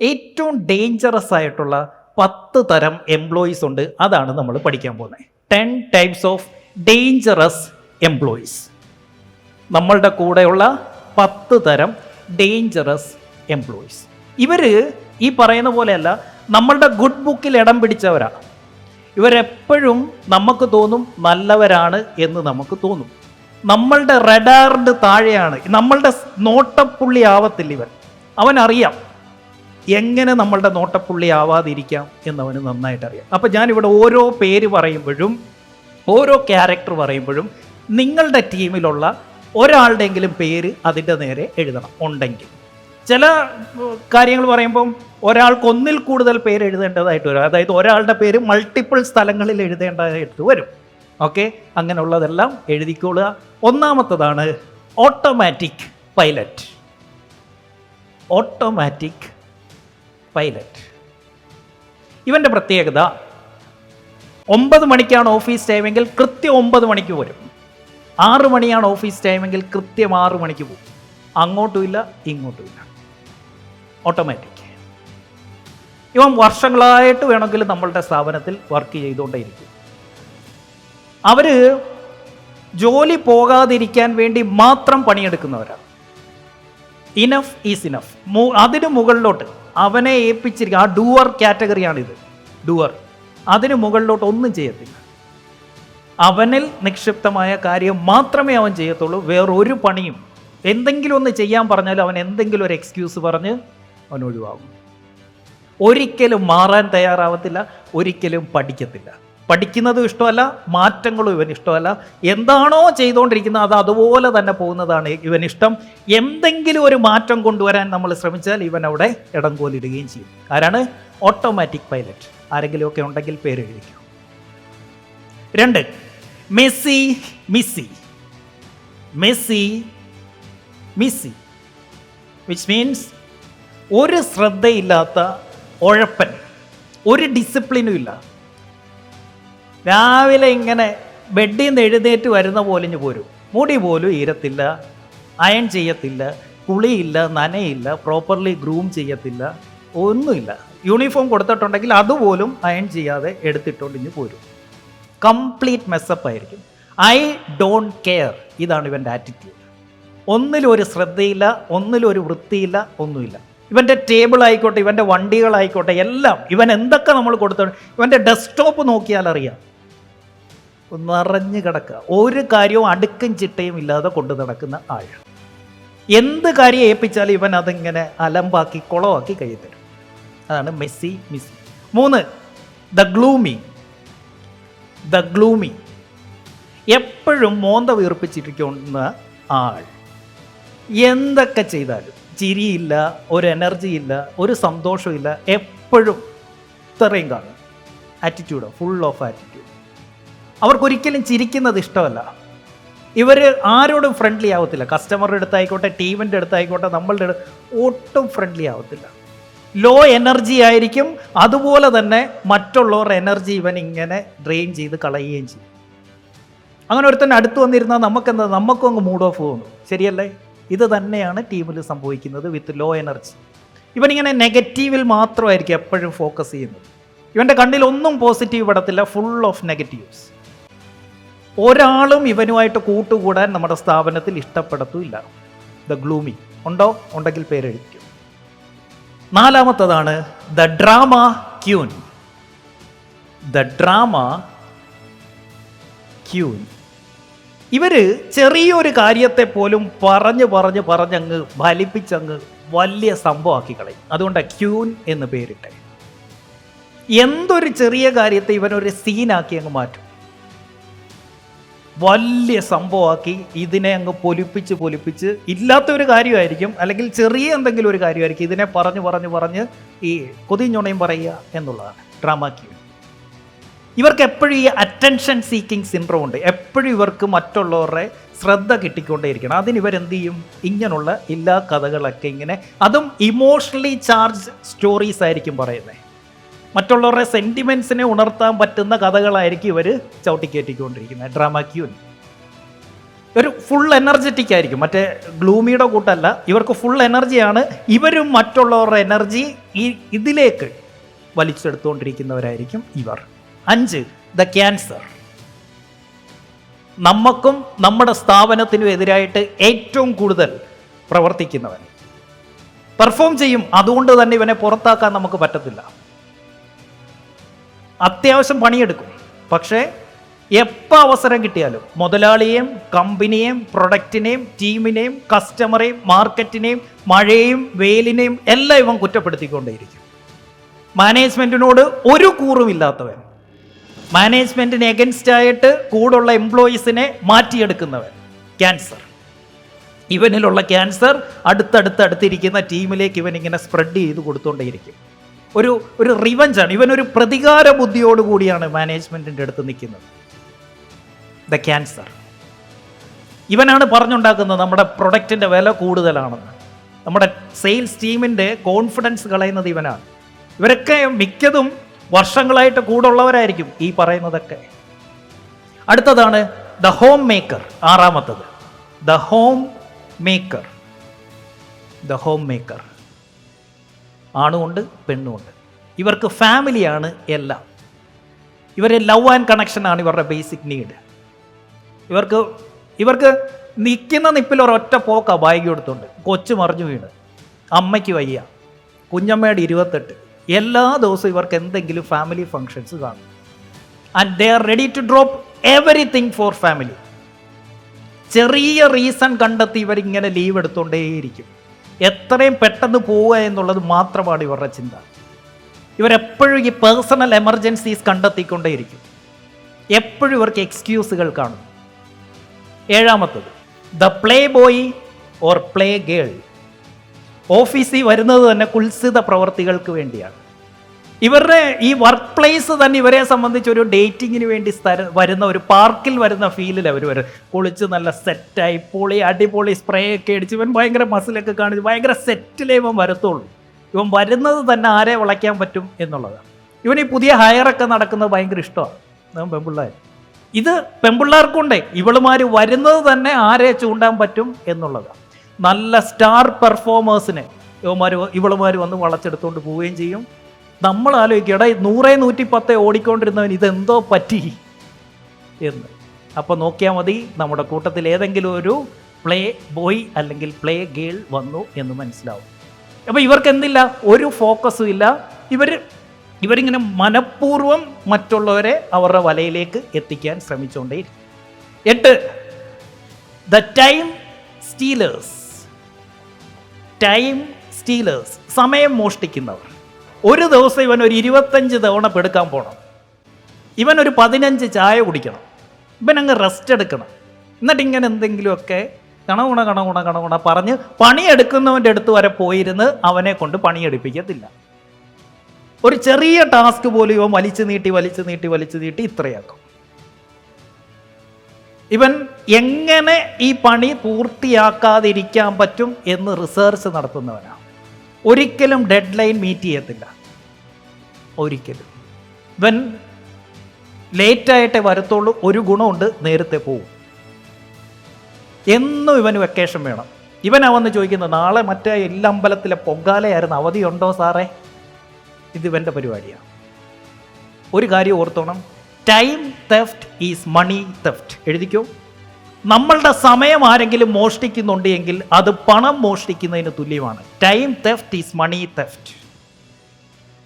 ഏറ്റവും ഡേഞ്ചറസ് ആയിട്ടുള്ള പത്ത് തരം എംപ്ലോയീസ് ഉണ്ട്. അതാണ് നമ്മൾ പഠിക്കാൻ പോകുന്നത്. Ten types of dangerous employees നമ്മളുടെ കൂടെയുള്ള പത്ത് തരം ഡേഞ്ചറസ് എംപ്ലോയീസ് ഇവർ ഈ പറയുന്ന പോലെയല്ല നമ്മളുടെ ഗുഡ് ബുക്കിൽ ഇടം പിടിച്ചവരാ. ഇവരെപ്പോഴും നമുക്ക് തോന്നും നല്ലവരാണ് എന്ന് നമുക്ക് തോന്നും. നമ്മളുടെ റഡാറിന്റെ താഴെയാണ്. നമ്മളുടെ നോട്ടപ്പുള്ളി ആവത്തില്ല ഇവൻ. അവനറിയാം. എങ്ങനെ നമ്മളുടെ നോട്ടപ്പുള്ളി ആവാതിരിക്കാം എന്നവന് നന്നായിട്ട് അറിയാം അപ്പം ഞാനിവിടെ ഓരോ പേര് പറയുമ്പോഴും ഓരോ ക്യാരക്ടർ പറയുമ്പോഴും നിങ്ങളുടെ ടീമിലുള്ള ഒരാളുടെയെങ്കിലും പേര് അതിന്റെ നേരെ എഴുതണം ഉണ്ടെങ്കിൽ. ചില കാര്യങ്ങൾ പറയുമ്പം ഒരാൾക്ക് ഒന്നിൽ കൂടുതൽ പേര് എഴുതേണ്ടതായിട്ട് വരും. അതായത് ഒരാളുടെ പേര് മൾട്ടിപ്പിൾ സ്ഥലങ്ങളിൽ എഴുതേണ്ടതായിട്ട് വരും. ഓക്കെ? അങ്ങനെയുള്ളതെല്ലാം എഴുതിക്കൊള്ളുക ഒന്നാമത്തതാണ് ഓട്ടോമാറ്റിക് പൈലറ്റ്. Automatic pilot. ഇവന്റെ പ്രത്യേകത ഒമ്പത് മണിക്കാണ് ഓഫീസ് ടൈമെങ്കിൽ കൃത്യം ഒമ്പത് മണിക്ക് വരും ആറ് മണിയാണ് ഓഫീസ് ടൈമെങ്കിൽ കൃത്യം ആറ് മണിക്ക് പോകും അങ്ങോട്ടും ഇല്ല ഇങ്ങോട്ടും ഇല്ല. ഓട്ടോമാറ്റിക് ഇവൻ വർഷങ്ങളായിട്ട് വേണമെങ്കിൽ നമ്മളുടെ സ്ഥാപനത്തിൽ വർക്ക് ചെയ്തുകൊണ്ടേയിരിക്കും. അവർ ജോലി പോകാതിരിക്കാൻ വേണ്ടി മാത്രം പണിയെടുക്കുന്നവരാണ് ഇനഫ് ഈസ് ഇനഫ് അതിന് മുകളിലോട്ട് അവനെ ഏൽപ്പിച്ചിരിക്കുക ആ ഡുവർ കാറ്റഗറിയാണിത് ഡുവർ അതിന് മുകളിലോട്ട് ഒന്നും ചെയ്യത്തില്ല. അവനിൽ നിക്ഷിപ്തമായ കാര്യം മാത്രമേ അവൻ ചെയ്യത്തുള്ളൂ. വേറൊരു പണിയും എന്തെങ്കിലും ഒന്ന് ചെയ്യാൻ പറഞ്ഞാലും അവൻ എന്തെങ്കിലും ഒരു എക്സ്ക്യൂസ് പറഞ്ഞ് അവൻ ഒഴിവാകും. ഒരിക്കലും മാറാൻ തയ്യാറാവത്തില്ല ഒരിക്കലും പഠിക്കത്തില്ല. പഠിക്കുന്നതും ഇഷ്ടമല്ല മാറ്റങ്ങളും ഇവൻ ഇഷ്ടമല്ല. എന്താണോ ചെയ്തുകൊണ്ടിരിക്കുന്നത് അത് അതുപോലെ തന്നെ പോകുന്നതാണ് ഇവൻ ഇഷ്ടം. എന്തെങ്കിലും ഒരു മാറ്റം കൊണ്ടുവരാൻ നമ്മൾ ശ്രമിച്ചാൽ ഇവൻ അവിടെ ഇടം കോലിടുകയും ചെയ്യും. ആരാണ്? ഓട്ടോമാറ്റിക് പൈലറ്റ് ആരെങ്കിലുമൊക്കെ ഉണ്ടെങ്കിൽ പേര് എഴുതിക്കും രണ്ട് messy missy. Messy missy. Which means ഒരു ശ്രദ്ധയില്ലാത്ത ഉഴപ്പൻ. ഒരു ഡിസിപ്ലിനും ഇല്ല. രാവിലെ ഇങ്ങനെ ബെഡിൽ നിന്ന് എഴുന്നേറ്റ് വരുന്ന പോലിഞ്ഞ് പോരും. മുടി പോലും ഈരത്തില്ല അയൺ ചെയ്യത്തില്ല കുളിയില്ല നനയില്ല പ്രോപ്പർലി ഗ്രൂം ചെയ്യത്തില്ല ഒന്നുമില്ല. യൂണിഫോം കൊടുത്തിട്ടുണ്ടെങ്കിൽ അതുപോലും അയൺ ചെയ്യാതെ എടുത്തിട്ടുണ്ടെങ്കിൽ പോരും. കംപ്ലീറ്റ് മെസ്സപ്പായിരിക്കും ഐ ഡോണ്ട് കെയർ ഇതാണ് ഇവന്റെ ആറ്റിറ്റ്യൂഡ് ഒന്നിലൊരു ശ്രദ്ധയില്ല ഒന്നിലൊരു വൃത്തിയില്ല ഒന്നുമില്ല. ഇവന്റെ ടേബിൾ ആയിക്കോട്ടെ ഇവന്റെ വണ്ടികളായിക്കോട്ടെ എല്ലാം ഇവൻ എന്തൊക്കെ നമ്മൾ കൊടുത്തു ഇവന്റെ ഡെസ്ക്ടോപ്പ് നോക്കിയാൽ അറിയാം. നിറഞ്ഞു കിടക്കുക. ഒരു കാര്യവും അടുക്കും ചിട്ടയും ഇല്ലാതെ കൊണ്ടു നടക്കുന്ന ആൾ. എന്ത് കാര്യം ഏൽപ്പിച്ചാലും ഇവൻ അതിങ്ങനെ അലമ്പാക്കി കുളമാക്കി കൈ തരും. അതാണ് മെസ്സി മിസ്സി. മൂന്ന് ദ ഗ്ലൂമി. The gloomy. എപ്പോഴും മോന്ത വീർപ്പിച്ചിരിക്കുന്ന ആൾ. എന്തൊക്കെ ചെയ്താലും ചിരിയില്ല ഒരു എനർജി ഇല്ല ഒരു സന്തോഷമില്ല എപ്പോഴും ഇത്രയും കാണും. ആറ്റിറ്റ്യൂഡ് ഫുൾ ഓഫ് ആറ്റിറ്റ്യൂഡ് അവർക്കൊരിക്കലും ചിരിക്കുന്നത് ഇഷ്ടമല്ല. ഇവർ ആരോടും ഫ്രണ്ട്ലി ആവത്തില്ല. കസ്റ്റമറുടെ അടുത്തായിക്കോട്ടെ ടീമിന്റെ അടുത്തായിക്കോട്ടെ നമ്മളുടെ ഒട്ടും ഫ്രണ്ട്ലി ആവത്തില്ല. ലോ എനർജി ആയിരിക്കും. അതുപോലെ തന്നെ മറ്റുള്ളവരുടെ എനർജി ഇവൻ ഇങ്ങനെ ഡ്രെയിൻ ചെയ്ത് കളയുകയും ചെയ്യും. അങ്ങനെ ഒരുത്തൻ അടുത്ത് വന്നിരുന്നാൽ നമുക്കെന്താ? നമുക്കും അങ്ങ് മൂഡ് ഓഫ് തോന്നും ശരിയല്ലേ? ഇത് തന്നെയാണ് ടീമിൽ സംഭവിക്കുന്നത് വിത്ത് ലോ എനർജി ഇവനിങ്ങനെ നെഗറ്റീവിൽ മാത്രമായിരിക്കും എപ്പോഴും ഫോക്കസ് ചെയ്യുന്നത്. ഇവന്റെ കണ്ണിൽ ഒന്നും പോസിറ്റീവ് പെടത്തില്ല ഫുൾ ഓഫ് നെഗറ്റീവ്സ് ഒരാളും ഇവനുമായിട്ട് കൂട്ടുകൂടാൻ നമ്മുടെ സ്ഥാപനത്തിൽ ഇഷ്ടപ്പെടത്തുമില്ല. The gloomy. ഉണ്ടോ? ഉണ്ടെങ്കിൽ പേരെഴുതിക്കും. നാലാമത്തതാണ് the drama queen. The drama queen. ഇവർ ചെറിയൊരു കാര്യത്തെ പോലും പറഞ്ഞ് പറഞ്ഞ് പറഞ്ഞങ്ങ് ഫലിപ്പിച്ചങ്ങ് വലിയ സംഭവമാക്കി കളയും. അതുകൊണ്ട് ക്യൂൻ എന്ന് പേരിട്ടെ. എന്തൊരു ചെറിയ കാര്യത്തെ ഇവനൊരു സീനാക്കി അങ്ങ് മാറ്റും. വലിയ സംഭവമാക്കി ഇതിനെ അങ്ങ് പൊലിപ്പിച്ച് പൊലിപ്പിച്ച് ഇല്ലാത്ത ഒരു കാര്യമായിരിക്കും അല്ലെങ്കിൽ ചെറിയ എന്തെങ്കിലും ഒരു കാര്യമായിരിക്കും ഇതിനെ പറഞ്ഞു പറഞ്ഞു പറഞ്ഞ് ഈ കൊതിഞ്ഞുണയും പറയുക എന്നുള്ളതാണ്. ഡ്രാമ ഇവർക്ക് എപ്പോഴും ഈ അറ്റൻഷൻ സീക്കിംഗ് സിൻഡ്രോം ഉണ്ട്. എപ്പോഴും ഇവർക്ക് മറ്റുള്ളവരുടെ ശ്രദ്ധ കിട്ടിക്കൊണ്ടേയിരിക്കണം. അതിന് ഇവരെന്ത് ചെയ്യും? ഇങ്ങനെയുള്ള എല്ലാ കഥകളൊക്കെ ഇങ്ങനെ അതും ഇമോഷണലി ചാർജ് സ്റ്റോറീസ് ആയിരിക്കും പറയുന്നത്. മറ്റുള്ളവരുടെ സെന്റിമെൻസിനെ ഉണർത്താൻ പറ്റുന്ന കഥകളായിരിക്കും ഇവർ ചവിട്ടിക്കയറ്റിക്കൊണ്ടിരിക്കുന്നത് ഡ്രാമ ക്യൂൻ ഒരു ഫുൾ എനർജറ്റിക് ആയിരിക്കും. മറ്റേ ഗ്ലൂമിയുടെ കൂട്ടല്ല. ഇവർക്ക് ഫുൾ എനർജിയാണ് ഇവരും മറ്റുള്ളവരുടെ എനർജി ഈ ഇതിലേക്ക് വലിച്ചെടുത്തുകൊണ്ടിരിക്കുന്നവരായിരിക്കും ഇവർ. അഞ്ച് ദ ക്യാൻസർ നമുക്കും നമ്മുടെ സ്ഥാപനത്തിനും എതിരായിട്ട് ഏറ്റവും കൂടുതൽ പ്രവർത്തിക്കുന്നവൻ. പെർഫോം ചെയ്യും. അതുകൊണ്ട് തന്നെ ഇവനെ പുറത്താക്കാൻ നമുക്ക് പറ്റത്തില്ല. അത്യാവശ്യം പണിയെടുക്കും. പക്ഷേ എപ്പോൾ അവസരം കിട്ടിയാലും മുതലാളിയെയും കമ്പനിയെയും പ്രൊഡക്റ്റിനെയും ടീമിനെയും കസ്റ്റമറെയും മാർക്കറ്റിനെയും മഴയും വെയിലിനെയും എല്ലാം ഇവൻ കുറ്റപ്പെടുത്തിക്കൊണ്ടേയിരിക്കും. മാനേജ്മെന്റിനോട് ഒരു കൂറുമില്ലാത്തവൻ. മാനേജ്മെന്റിന് എഗൻസ്റ്റ് ആയിട്ട് കൂടുള്ള എംപ്ലോയീസിനെ മാറ്റിയെടുക്കുന്നവൻ. ക്യാൻസർ. ഇവനിലുള്ള ക്യാൻസർ അടുത്തടുത്തടുത്തിരിക്കുന്ന ടീമിലേക്ക് ഇവൻ ഇങ്ങനെ സ്പ്രെഡ് ചെയ്ത് കൊടുത്തുകൊണ്ടേയിരിക്കും ഒരു ഒരു റിവഞ്ചാണ് ഒരു പ്രതികാര ബുദ്ധിയോട് കൂടിയാണ് മാനേജ്മെന്റിന്റെ അടുത്ത് നിൽക്കുന്നത്. ദ ക്യാൻസർ ഇവനാണ് പറഞ്ഞുണ്ടാക്കുന്നത് നമ്മുടെ പ്രൊഡക്റ്റിന്റെ വില കൂടുതലാണെന്ന്. നമ്മുടെ സെയിൽസ് ടീമിന്റെ കോൺഫിഡൻസ് കളയുന്നത് ഇവനാണ്. ഇവരൊക്കെ മിക്കതും വർഷങ്ങളായിട്ട് കൂടുള്ളവരായിരിക്കും ഈ പറയുന്നതൊക്കെ. അടുത്തതാണ് the home maker ആറാമത്തത്. The home maker the home maker ആണുമുണ്ട് പെണ്ണുമുണ്ട്. ഇവർക്ക് ഫാമിലിയാണ് എല്ലാം. ഇവരെ ലവ് ആൻഡ് കണക്ഷനാണ് ഇവരുടെ ബേസിക് നീഡ്. ഇവർക്ക് ഇവർക്ക് നിൽക്കുന്ന നിപ്പിൽ ഒരൊറ്റ പോക്ക ബാഗ് കൊടുത്തുണ്ട് കൊച്ചു മറിഞ്ഞു വീണ്. അമ്മയ്ക്ക് വയ്യ. കുഞ്ഞമ്മയുടെ ഇരുപത്തെട്ട്. എല്ലാ ദിവസവും ഇവർക്ക് എന്തെങ്കിലും ഫാമിലി ഫങ്ഷൻസ് കാണും. And they are ready to drop everything for family ചെറിയ റീസൺ കണ്ടെത്തി ഇവരിങ്ങനെ ലീവ് എടുത്തുകൊണ്ടേയിരിക്കും എത്രയും പെട്ടെന്ന് പോവുക എന്നുള്ളത് മാത്രമാണ് ഇവരുടെ ചിന്ത. ഇവരെപ്പോഴും ഈ പേഴ്സണൽ എമർജൻസീസ് കണ്ടെത്തിക്കൊണ്ടേയിരിക്കും. എപ്പോഴും ഇവർക്ക് എക്സ്ക്യൂസുകൾ കാണും. ഏഴാമത്തത് the play boy or play girl ഓഫീസിൽ വരുന്നത് തന്നെ കുൽസിത പ്രവർത്തികൾക്ക് വേണ്ടിയാണ്. ഇവരുടെ ഈ വർക്ക് പ്ലേസ് തന്നെ ഇവരെ സംബന്ധിച്ച് ഒരു ഡേറ്റിങ്ങിന് വേണ്ടി വരുന്ന ഒരു പാർക്കിൽ വരുന്ന ഫീലിൽ അവർ വരും. കുളിച്ച് നല്ല സെറ്റായി പൊളി അടിപൊളി സ്പ്രേ ഒക്കെ അടിച്ച് ഇവൻ ഭയങ്കര മസിലൊക്കെ കാണിച്ച് ഭയങ്കര സെറ്റിലേ ഇവൻ വരത്തുള്ളൂ. ഇവൻ വരുന്നത് തന്നെ ആരെ വിളയ്ക്കാൻ പറ്റും എന്നുള്ളതാണ്. ഇവൻ ഈ പുതിയ ഹയറൊക്കെ നടക്കുന്നത് ഭയങ്കര ഇഷ്ടമാണ്. പെമ്പിള്ളേർ ഇത് പെമ്പിള്ളേർക്കുണ്ട്. ഇവളുമാർ വരുന്നത് തന്നെ ആരെ ചൂണ്ടാൻ പറ്റും എന്നുള്ളതാണ്. നല്ല സ്റ്റാർ പെർഫോമേഴ്സിനെ ഇവന്മാർ ഇവളുമാർ വന്ന് വളച്ചെടുത്തുകൊണ്ട് പോവുകയും ചെയ്യും. നമ്മൾ ആലോചിക്കുക എടാ നൂറേ നൂറ്റി പത്തേ ഓടിക്കൊണ്ടിരുന്നവൻ ഇതെന്തോ പറ്റി എന്ന്. അപ്പോൾ നോക്കിയാൽ മതി നമ്മുടെ കൂട്ടത്തിൽ ഏതെങ്കിലും ഒരു പ്ലേ ബോയ് അല്ലെങ്കിൽ പ്ലേ ഗേൾ വന്നു എന്ന് മനസ്സിലാവും. അപ്പോൾ ഇവർക്ക് എന്തില്ല? ഒരു ഫോക്കസും ഇല്ല. ഇവർ ഇവരിങ്ങനെ മനഃപൂർവം മറ്റുള്ളവരെ അവരുടെ വലയിലേക്ക് എത്തിക്കാൻ ശ്രമിച്ചുകൊണ്ടേ എട്ട് the time stealers time stealers സമയം മോഷ്ടിക്കുന്നവർ. ഒരു ദിവസം ഇവൻ ഒരു ഇരുപത്തഞ്ച് തവണ പെടുക്കാൻ പോകണം ഇവൻ ഒരു പതിനഞ്ച് ചായ കുടിക്കണം. ഇവൻ അങ്ങ് റെസ്റ്റ് എടുക്കണം. എന്നിട്ട് ഇങ്ങനെ എന്തെങ്കിലുമൊക്കെ കണകുണ കണകുണ കണകുണ പറഞ്ഞ് പണിയെടുക്കുന്നവന്റെ അടുത്ത് വരെ പോയിരുന്ന് അവനെ കൊണ്ട് പണിയെടുപ്പിക്കത്തില്ല. ഒരു ചെറിയ ടാസ്ക് പോലും ഇവൻ വലിച്ചു നീട്ടി വലിച്ചു നീട്ടി വലിച്ചു നീട്ടി ഇത്രയാക്കും. ഇവൻ എങ്ങനെ ഈ പണി പൂർത്തിയാക്കാതിരിക്കാൻ പറ്റും എന്ന് റിസർച്ച് നടത്തുന്നവനാണ്. ഒരിക്കലും ഡെഡ് ലൈൻ മീറ്റ് ചെയ്യത്തില്ല. ഒരിക്കലും. ഇവൻ ലേറ്റായിട്ടേ വരത്തുള്ളൂ ഒരു ഗുണമുണ്ട് നേരത്തെ പോവും. എന്നും ഇവന് വെക്കേഷൻ വേണം. ഇവനാ വന്ന് ചോദിക്കുന്നത് നാളെ മറ്റേ എല്ലാ അമ്പലത്തിലെ പൊങ്കാലയായിരുന്നു അവധിയുണ്ടോ സാറേ? ഇത് ഇവന്റെ പരിപാടിയാണ്. ഒരു കാര്യം ഓർത്തോണം. Time theft is money theft എഴുതിക്കോ? നമ്മളുടെ സമയം ആരെങ്കിലും മോഷ്ടിക്കുന്നുണ്ട് എങ്കിൽ അത് പണം മോഷ്ടിക്കുന്നതിന് തുല്യമാണ്. Time theft is money theft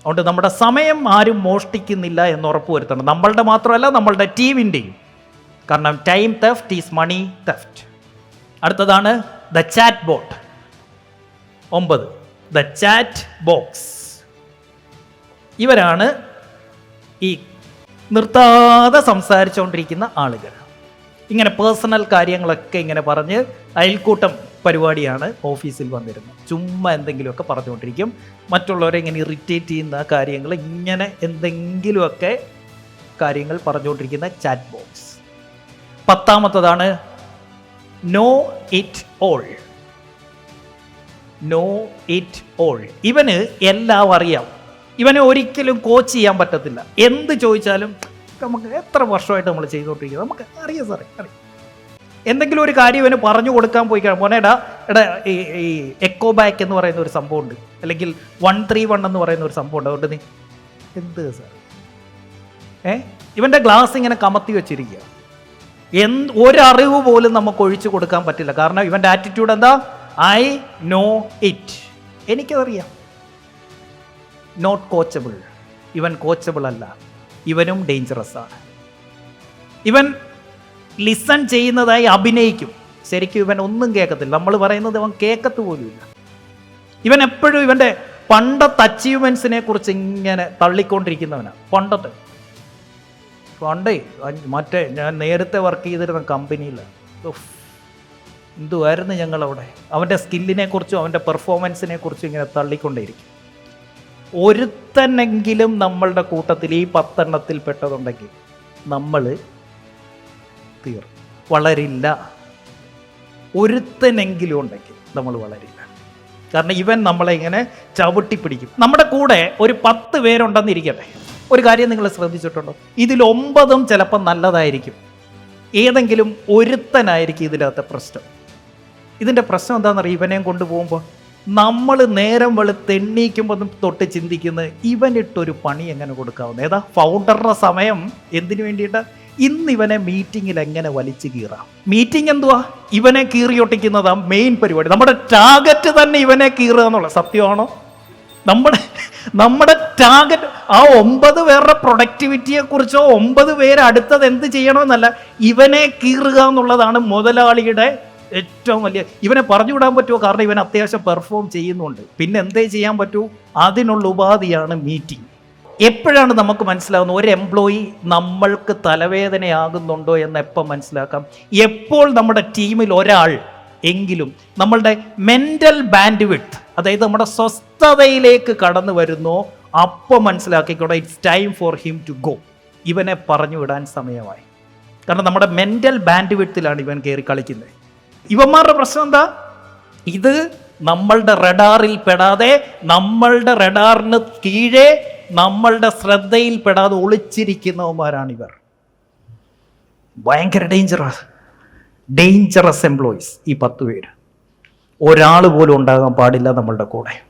അതുകൊണ്ട് നമ്മുടെ സമയം ആരും മോഷ്ടിക്കുന്നില്ല എന്ന് ഉറപ്പ് വരുത്തണം. നമ്മളുടെ മാത്രമല്ല നമ്മളുടെ ടീമിന്റെയും കാരണം time theft is money theft അടുത്തതാണ് ദ ചാറ്റ് ബോട്ട് ഒമ്പത്. ദ ചാറ്റ് ബോക്സ് ഇവരാണ് ഈ നിർത്താതെ സംസാരിച്ചുകൊണ്ടിരിക്കുന്ന ആളുകൾ. ഇങ്ങനെ പേഴ്സണൽ കാര്യങ്ങളൊക്കെ ഇങ്ങനെ പറഞ്ഞ് അയൽക്കൂട്ടം പരിപാടിയാണ് ഓഫീസിൽ വന്നിരുന്നത്. ചുമ്മാ എന്തെങ്കിലുമൊക്കെ പറഞ്ഞുകൊണ്ടിരിക്കും. മറ്റുള്ളവരെ ഇങ്ങനെ ഇറിറ്റേറ്റ് ചെയ്യുന്ന കാര്യങ്ങൾ ഇങ്ങനെ എന്തെങ്കിലുമൊക്കെ കാര്യങ്ങൾ പറഞ്ഞുകൊണ്ടിരിക്കുന്ന chat box പത്താമത്തതാണ് know it all know it all ഇവന് എല്ലാം അറിയാം ഇവനെ ഒരിക്കലും കോച്ച് ചെയ്യാൻ പറ്റത്തില്ല. എന്ത് ചോദിച്ചാലും നമുക്ക് എത്ര വർഷമായിട്ട് നമ്മൾ ചെയ്തുകൊണ്ടിരിക്കുന്നത്? നമുക്ക് അറിയാം സാറേ അറിയാം. എന്തെങ്കിലും ഒരു കാര്യം ഇവന് പറഞ്ഞു കൊടുക്കാൻ പോയി കഴിഞ്ഞാൽ മോനേടാ എടാ ഈ ഈ എക്കോ ബാക്ക് എന്ന് പറയുന്ന ഒരു സംഭവമുണ്ട്. അല്ലെങ്കിൽ വൺ ത്രീ വൺ എന്ന് പറയുന്ന ഒരു സംഭവം ഉണ്ട് അതുകൊണ്ട് നീ എന്ത് സാർ ഏ? ഇവന്റെ ഗ്ലാസ് ഇങ്ങനെ കമത്തി വെച്ചിരിക്കുക. എന്ത് ഒരറിവ് പോലും നമുക്ക് ഒഴിച്ചു കൊടുക്കാൻ പറ്റില്ല. കാരണം ഇവന്റെ ആറ്റിറ്റ്യൂഡ് എന്താ? ഐ നോ ഇറ്റ് എനിക്കതറിയാം. നോട്ട് കോച്ചബിൾ ഇവൻ കോച്ചബിൾ അല്ല. ഇവനും ഡേഞ്ചറസ് ആണ്. ഇവൻ ലിസൺ ചെയ്യുന്നതായി അഭിനയിക്കും. ശരിക്കും ഇവൻ ഒന്നും കേൾക്കത്തില്ല. നമ്മൾ പറയുന്നത് അവൻ കേൾക്കത്ത് പോലുമില്ല. ഇവൻ എപ്പോഴും ഇവന്റെ പണ്ടത്തെ അച്ചീവ്മെൻസിനെ കുറിച്ച് ഇങ്ങനെ തള്ളിക്കൊണ്ടിരിക്കുന്നവനാണ് പണ്ടത്തെ. പണ്ടേ മറ്റേ ഞാൻ നേരത്തെ വർക്ക് ചെയ്തിരുന്ന കമ്പനിയിൽ എന്തുമായിരുന്നു ഞങ്ങളവിടെ? അവന്റെ സ്കില്ലിനെ കുറിച്ചും അവന്റെ പെർഫോമൻസിനെ കുറിച്ചും ഇങ്ങനെ തള്ളിക്കൊണ്ടേയിരിക്കും. ഒരുത്തനെങ്കിലും നമ്മളുടെ കൂട്ടത്തിൽ ഈ പത്തെണ്ണത്തിൽ പെട്ടതുണ്ടെങ്കിൽ നമ്മൾ തീർ വളരില്ല. ഒരുത്തനെങ്കിലും ഉണ്ടെങ്കിൽ നമ്മൾ വളരില്ല. കാരണം ഇവൻ നമ്മളെ ഇങ്ങനെ ചവിട്ടി പിടിക്കും നമ്മുടെ കൂടെ ഒരു പത്ത് പേരുണ്ടെന്നിരിക്കട്ടെ ഒരു കാര്യം നിങ്ങൾ ശ്രദ്ധിച്ചിട്ടുണ്ടോ? ഇതിൽ ഒമ്പതും ചിലപ്പോൾ നല്ലതായിരിക്കും. ഏതെങ്കിലും ഒരുത്തനായിരിക്കും ഇതിനകത്തെ പ്രശ്നം. ഇതിന്റെ പ്രശ്നം എന്താണെന്നറിയാം? ഇവനെയും കൊണ്ടുപോകുമ്പോൾ നമ്മൾ നേരം വെളുത്ത് എണ്ണീക്കുമ്പോൾ തൊട്ട് ചിന്തിക്കുന്നത് ഇവനിട്ടൊരു പണി എങ്ങനെ കൊടുക്കാവുന്ന? ഏതാ? ഫൗണ്ടറുടെ സമയം എന്തിനു വേണ്ടിയിട്ട്? ഇന്ന് ഇവനെ മീറ്റിങ്ങിൽ എങ്ങനെ വലിച്ചു കീറാം? മീറ്റിംഗ് എന്തുവാ? ഇവനെ കീറിയൊട്ടിക്കുന്നതാ മെയിൻ പരിപാടി. നമ്മുടെ ടാർഗറ്റ് തന്നെ ഇവനെ കീറുക എന്നുള്ള സത്യമാണോ? നമ്മുടെ നമ്മുടെ ടാർഗറ്റ് ആ ഒമ്പത് പേരുടെ പ്രൊഡക്ടിവിറ്റിയെ കുറിച്ചോ ഒമ്പത് പേര് അടുത്തത് എന്ത് ചെയ്യണമെന്നല്ല ഇവനെ കീറുക എന്നുള്ളതാണ് മുതലാളിയുടെ ഏറ്റവും വലിയ ഇവനെ പറഞ്ഞു വിടാൻ പറ്റുമോ? കാരണം ഇവൻ അത്യാവശ്യം പെർഫോം ചെയ്യുന്നുണ്ട്. പിന്നെ എന്തേ ചെയ്യാൻ പറ്റൂ? അതിനുള്ള ഉപാധിയാണ് മീറ്റിംഗ് എപ്പോഴാണ് നമുക്ക് മനസ്സിലാകുന്നത് ഒരു എംപ്ലോയി നമ്മൾക്ക് തലവേദനയാകുന്നുണ്ടോ എന്ന് എപ്പോൾ മനസ്സിലാക്കാം? എപ്പോൾ നമ്മുടെ ടീമിൽ ഒരാൾ എങ്കിലും നമ്മളുടെ മെന്റൽ ബാൻഡ് വിഡ്ത്ത് അതായത് നമ്മുടെ സ്വസ്ഥതയിലേക്ക് കടന്നു വരുന്നോ അപ്പോൾ മനസ്സിലാക്കിക്കൂടെ it's time for him to go ഇവനെ പറഞ്ഞു വിടാൻ സമയമായി. കാരണം നമ്മുടെ മെന്റൽ ബാൻഡ് വിഡ്ത്തിലാണ് ഇവൻ കയറി കളിക്കുന്നത്. ഇവന്മാരുടെ പ്രശ്നം എന്താ? ഇത് നമ്മളുടെ റഡാറിൽ പെടാതെ നമ്മളുടെ റഡാറിന് കീഴെ നമ്മളുടെ ശ്രദ്ധയിൽ പെടാതെ ഒളിച്ചിരിക്കുന്നവന്മാരാണ് ഇവർ. ഭയങ്കര ഡേഞ്ചറസ് ഡേഞ്ചറസ് എംപ്ലോയീസ് ഈ പത്ത് പേര്. ഒരാൾ പോലും ഉണ്ടാകാൻ പാടില്ല നമ്മളുടെ കൂടെ.